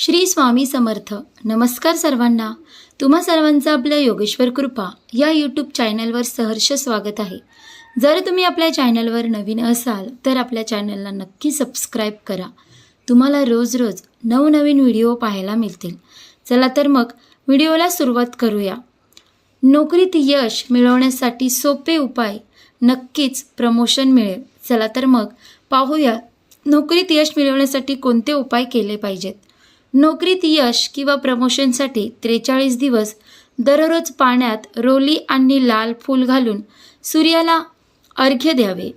श्री स्वामी समर्थ. नमस्कार सर्वांना. तुम्हा सर्वांचं आपल्या योगेश्वर कृपा या यूट्यूब चॅनलवर सहर्ष स्वागत आहे. जर तुम्ही आपल्या चॅनलवर नवीन असाल तर आपल्या चॅनलला नक्की सबस्क्राईब करा. तुम्हाला रोज रोज नवनवीन व्हिडिओ पाहायला मिळतील. चला तर मग व्हिडिओला सुरुवात करूया. नोकरीत यश मिळवण्यासाठी सोपे उपाय नक्कीच प्रमोशन मिळेल. चला तर मग पाहूया नोकरीत यश मिळवण्यासाठी कोणते उपाय केले पाहिजेत? नोकरीत यश किंवा प्रमोशनसाठी त्रेचाळीस दिवस दररोज पाण्यात रोली आणि लाल फूल घालून सूर्याला अर्घ्य द्यावे.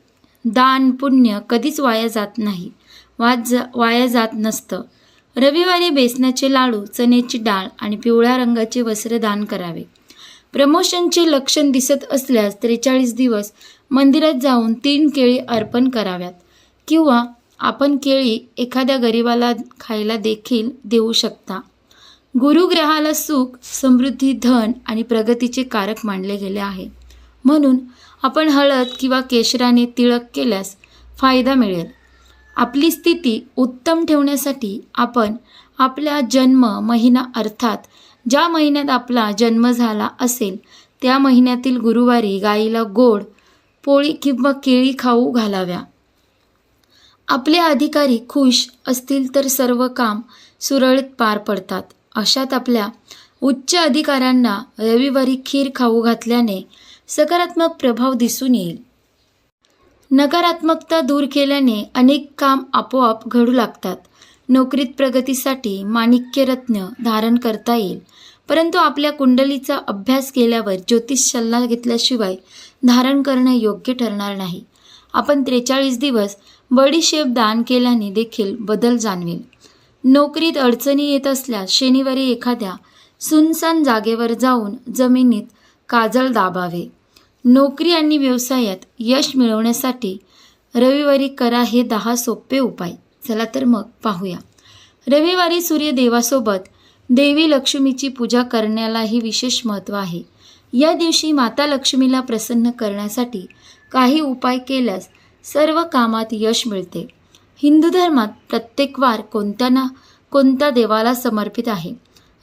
दान पुण्य कधीच वाया जात नाही. वाद जा वाया जात नसतं. रविवारी बेसनाचे लाडू चण्याची डाळ आणि पिवळ्या रंगाचे वस्त्र दान करावे. प्रमोशनचे लक्षण दिसत असल्यास त्रेचाळीस दिवस मंदिरात जाऊन तीन केळी अर्पण कराव्यात किंवा आपण केळी एखाद्या गरिबाला खायला देखील देऊ शकता. गुरुग्रहाला सुख समृद्धी धन आणि प्रगतीचे कारक मानले गेले आहे. म्हणून आपण हळद किंवा केशराने तिळक केल्यास फायदा मिळेल. आपली स्थिती उत्तम ठेवण्यासाठी आपण आपला जन्म महिना अर्थात ज्या महिन्यात आपला जन्म झाला असेल त्या महिन्यातील गुरुवारी गाईला गोड पोळी किंवा केळी खाऊ घालाव्या. आपले अधिकारी खुश असतील तर सर्व काम सुरळीत पार पडतात. अशात आपल्या उच्च अधिकाऱ्यांना रविवारी खीर खाऊ घातल्याने सकारात्मक प्रभाव दिसून येईल. नकारात्मकता दूर केल्याने अनेक काम आपोआप घडू लागतात. नोकरीत प्रगतीसाठी माणिक्यरत्न धारण करता येईल. परंतु आपल्या कुंडलीचा अभ्यास केल्यावर ज्योतिष सल्ला घेतल्याशिवाय धारण करणे योग्य ठरणार नाही. आपण त्रेचाळीस दिवस बडीशेप दान केल्याने देखील बदल जाणवेल. नोकरीत अडचणी येत असल्यास शनिवारी एखाद्या सुनसान जागेवर जाऊन जमिनीत काजळ दाबावे. नोकरी आणि व्यवसायात यश मिळवण्यासाठी रविवारी करा हे दहा सोपे उपाय. चला तर मग पाहूया. रविवारी सूर्यदेवासोबत देवी लक्ष्मीची पूजा करण्यालाही विशेष महत्त्व आहे. या दिवशी माता लक्ष्मीला प्रसन्न करण्यासाठी काही उपाय केल्यास सर्व कामात यश मिळते. हिंदू धर्मात प्रत्येक वार कोणत्या ना कोणत्या देवाला समर्पित आहे?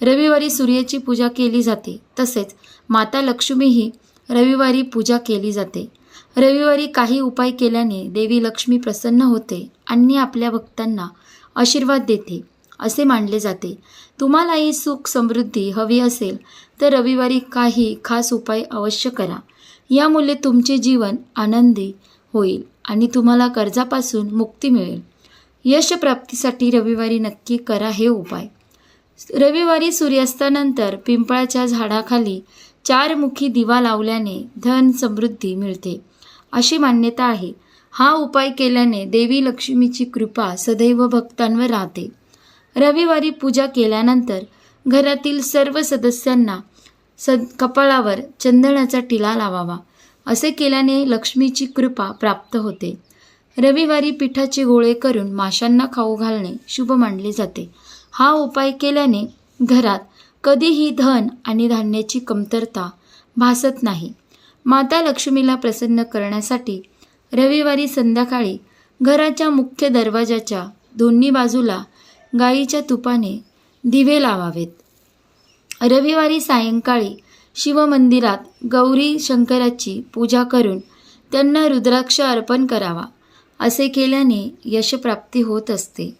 रविवारी सूर्याची पूजा केली जाते तसेच माता लक्ष्मीही रविवारी पूजा केली जाते. रविवारी काही उपाय केल्याने देवी लक्ष्मी प्रसन्न होते आणि आपल्या भक्तांना आशीर्वाद देते असे मानले जाते. तुम्हालाही सुख समृद्धी हवी असेल तर रविवारी काही खास उपाय अवश्य करा. यामुळे तुमचे जीवन आनंदी होईल. आणि तुम्हाला कर्जापासून मुक्ती मिळेल. यशप्राप्तीसाठी रविवारी नक्की करा हे उपाय. रविवारी सूर्यास्तानंतर पिंपळाच्या झाडाखाली चारमुखी दिवा लावल्याने धन समृद्धी मिळते. अशी मान्यता आहे. हा उपाय केल्याने देवी लक्ष्मीची कृपा सदैव भक्तांवर राहते. रविवारी पूजा केल्यानंतर घरातील सर्व सदस्यांना सद कपाळावर चंदनाचा टिला लावावा. असे केल्याने लक्ष्मीची कृपा प्राप्त होते. रविवारी पिठाचे गोळे करून माशांना खाऊ घालणे शुभ मानले जाते. हा उपाय केल्याने घरात कधीही धन आणि धान्याची कमतरता भासत नाही. माता लक्ष्मीला प्रसन्न करण्यासाठी रविवारी संध्याकाळी घराच्या मुख्य दरवाजाच्या दोन्ही बाजूला गाईच्या तुपाने दिवे लावावेत. रविवारी सायंकाळी शिवमंदिरात गौरी शंकराची पूजा करून त्यांना रुद्राक्ष अर्पण करावा असे केल्याने यशप्राप्ती होत असते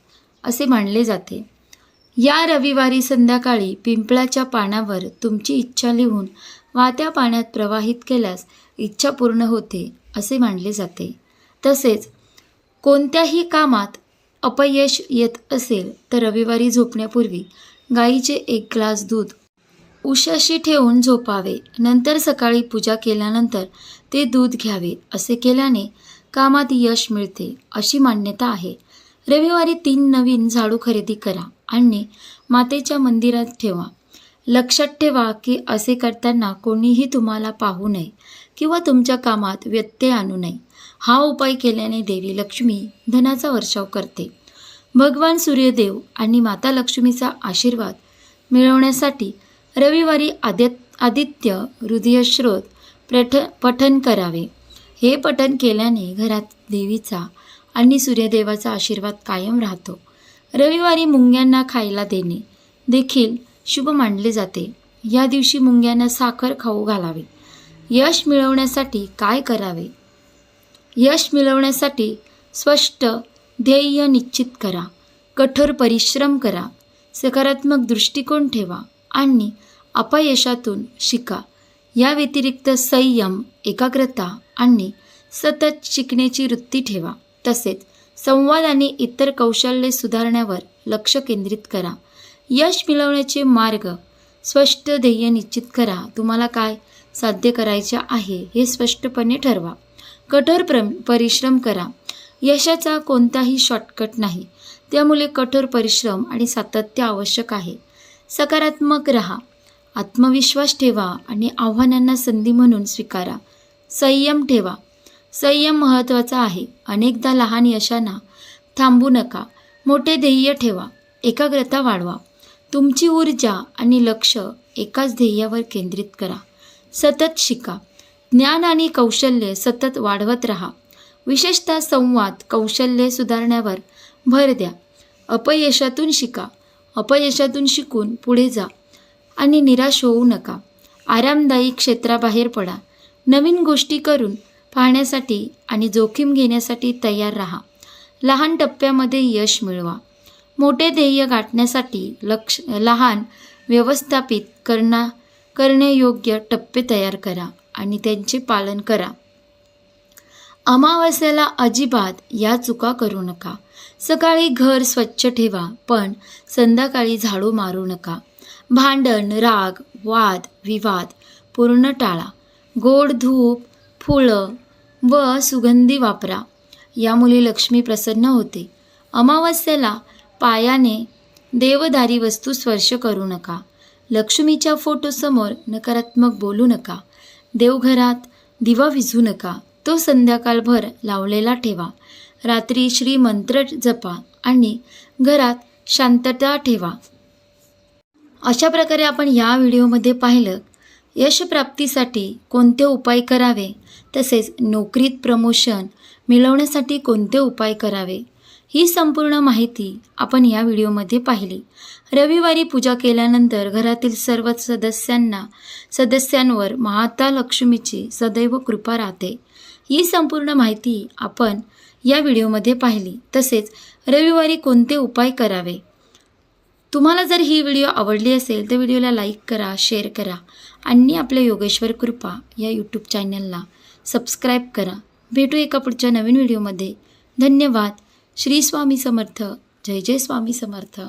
असे मानले जाते. या रविवारी संध्याकाळी पिंपळाच्या पानावर तुमची इच्छा लिहून वाहत्या पाण्यात प्रवाहित केल्यास इच्छा पूर्ण होते असे मानले जाते. तसेच कोणत्याही कामात अपयश येत असेल तर रविवारी झोपण्यापूर्वी गाईचे एक ग्लास दूध उशाशी ठेवून झोपावे. नंतर सकाळी पूजा केल्यानंतर ते दूध घ्यावे असे केल्याने कामात यश मिळते अशी मान्यता आहे. रविवारी तीन नवीन झाडू खरेदी करा आणि मातेच्या मंदिरात ठेवा. लक्षात ठेवा की असे करताना कोणीही तुम्हाला पाहू नये किंवा तुमच्या कामात व्यत्यय आणू नये. हा उपाय केल्याने देवी लक्ष्मी धनाचा वर्षाव करते. भगवान सूर्यदेव आणि माता लक्ष्मीचा आशीर्वाद मिळवण्यासाठी रविवारी आदित आदित्य हृदयश्रोत प्रठ पठन करावे. हे पठन केल्याने घरात देवीचा आणि सूर्यदेवाचा आशीर्वाद कायम राहतो. रविवारी मुंग्यांना खायला देणे देखील शुभ मानले जाते. या दिवशी मुंग्यांना साखर खाऊ घालावे. यश मिळवण्यासाठी काय करावे? यश मिळवण्यासाठी स्पष्ट ध्येय निश्चित करा. कठोर परिश्रम करा. सकारात्मक दृष्टिकोन ठेवा आणि अपयशातून शिका. या व्यतिरिक्त संयम एकाग्रता आणि सतत शिकण्याची वृत्ती ठेवा. तसेच संवाद आणि इतर कौशल्ये सुधारण्यावर लक्ष केंद्रित करा. यश मिळवण्याचे मार्ग स्पष्ट ध्येय निश्चित करा. तुम्हाला काय साध्य करायचे आहे हे स्पष्टपणे ठरवा. कठोर प्र परिश्रम करा. यशाचा कोणताही शॉर्टकट नाही. त्यामुळे कठोर परिश्रम आणि सातत्य आवश्यक आहे. सकारात्मक रहा. आत्मविश्वास ठेवा आणि आव्हानांना संधी म्हणून स्वीकारा. संयम ठेवा. संयम महत्त्वाचा आहे. अनेकदा लहान यशांना थांबू नका. मोठे ध्येय ठेवा. एकाग्रता वाढवा. तुमची ऊर्जा आणि लक्ष एकाच ध्येयावर केंद्रित करा. सतत शिका. ज्ञान आणि कौशल्य सतत वाढवत राहा. विशेषतः संवाद कौशल्य सुधारण्यावर भर द्या. अपयशातून शिका. अपयशातून शिकून पुढे जा. आणि निराश होऊ नका. आरामदायी क्षेत्राबाहेर पडा. नवीन गोष्टी करून पाहण्यासाठी आणि जोखीम घेण्यासाठी तयार राहा. लहान टप्प्यामध्ये यश मिळवा. मोठे ध्येय गाठण्यासाठी लक्ष लहान व्यवस्थापित करणा करण्यायोग्य टप्पे तयार करा आणि त्यांचे पालन करा. अमावस्याला अजिबात या चुका करू नका. सकाळी घर स्वच्छ ठेवा पण संध्याकाळी झाडू मारू नका. भांडण राग वाद विवाद पूर्ण टाळा गोड धूप फुलं व सुगंधी वापरा. यामुळे लक्ष्मी प्रसन्न होते. अमावस्येला पायाने देवदारी वस्तू स्पर्श करू नका. लक्ष्मीच्या फोटोसमोर नकारात्मक बोलू नका. देवघरात दिवा विझू नका. तो संध्याकाळभर लावलेला ठेवा. रात्री श्री मंत्र जपा आणि घरात शांतता ठेवा. अशा प्रकारे आपण या व्हिडिओमध्ये पाहिलं यशप्राप्तीसाठी कोणते उपाय करावे तसेच नोकरीत प्रमोशन मिळवण्यासाठी कोणते उपाय करावे ही संपूर्ण माहिती आपण या व्हिडिओमध्ये पाहिली. रविवारी पूजा केल्यानंतर घरातील सर्व सदस्यांना सदस्यांवर माता लक्ष्मीची सदैव कृपा राहते. ही संपूर्ण माहिती आपण या व्हिडिओमध्ये पाहिली. तसेच रविवारी कोणते उपाय करावे तुम्हाला जर ही व्हिडिओ आवडली असेल तर व्हिडिओला लाईक करा शेअर करा आणि आपल्या योगेश्वर कृपा या यूट्यूब चॅनलला सबस्क्राईब करा. भेटू एका पुढच्या नवीन व्हिडिओमध्ये धन्यवाद. श्री स्वामी समर्थ. जय जय स्वामी समर्थ.